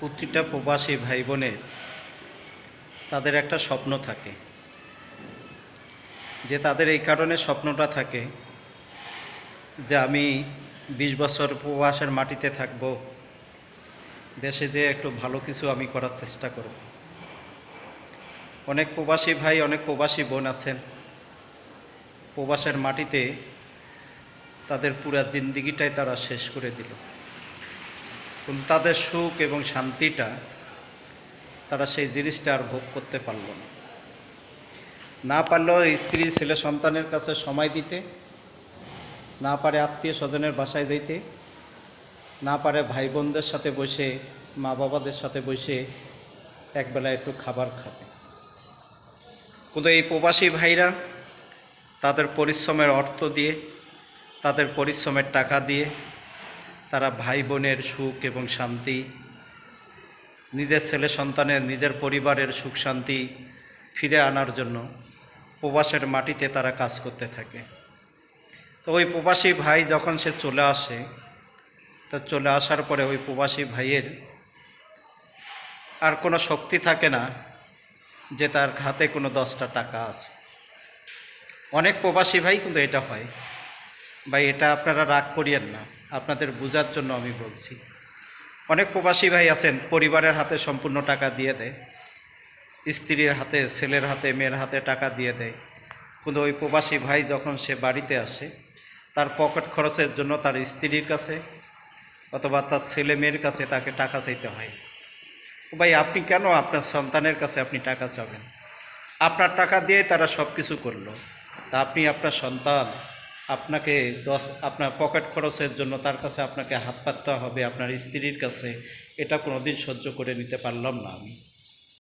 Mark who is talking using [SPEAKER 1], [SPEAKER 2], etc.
[SPEAKER 1] প্রতিটা প্রবাসী ভাই বোনের তাদের একটা স্বপ্ন থাকে। যে তাদের এই কারণে স্বপ্নটা থাকে যে আমি বিশ বছর প্রবাসের মাটিতে থাকব, দেশে যে একটু ভালো কিছু আমি করার চেষ্টা করব। অনেক প্রবাসী ভাই, অনেক প্রবাসী বোন আছেন। প্রবাসের মাটিতে তাদের পুরা জিন্দিগিটাই তারা শেষ করে দিল। তাদের সুখ এবং শান্তিটা তারা সেই জিনিসটা আর ভোগ করতে পারল না। না পারলেও স্ত্রী, ছেলে, সন্তানের কাছে সময় দিতে, না পারে আত্মীয় স্বজনের বাসায় যাইতে, না পারে ভাই বোনদের সাথে বসে মা বাবাদের সাথে বসে একবেলা একটু খাবার খাবে। কিন্তু এই প্রবাসী ভাইরা তাদের পরিশ্রমের অর্থ দিয়ে, তাদের পরিশ্রমের টাকা দিয়ে তারা ভাই বোনের সুখ এবং শান্তি, নিজের ছেলে সন্তানের, নিজের পরিবারের সুখ শান্তি ফিরে আনার জন্য প্রবাসের মাটিতে তারা কাজ করতে থাকে। তো ওই প্রবাসী ভাই যখন সে চলে আসে, তা চলে আসার পরে ওই প্রবাসী ভাইয়ের আর কোনো শক্তি থাকে না যে তার হাতে কোনো দশটা টাকা আছে। অনেক প্রবাসী ভাই কিন্তু এটা হয়। ভাই, এটা আপনারা রাগ করিয়েন না। আপনাদের বোঝার জন্য আমি বলছি। অনেক প্রবাসী ভাই আছেন, পরিবারের হাতে সম্পূর্ণ টাকা দিয়ে দেয়, স্ত্রীর হাতে, ছেলের হাতে, মেয়ের হাতে টাকা দিয়ে দেয়। কিন্তু ওই প্রবাসী ভাই যখন সে বাড়িতে আসে, তার পকেট খরচের জন্য তার স্ত্রীর কাছে অথবা তার ছেলে মেয়ের কাছে তাকে টাকা চাইতে হয়। ভাই, আপনি কেন আপনার সন্তানের কাছে আপনি টাকা চাবেন? আপনার টাকা দিয়ে তারা সব কিছু করল। তা আপনি আপনার সন্তান আপনাকে দশ, আপনার পকেট খরচের জন্য তার কাছে আপনাকে হাত পাততে হবে, আপনার স্ত্রীর কাছে। এটা কোনোদিন সহ্য করে নিতে পারলাম না আমি।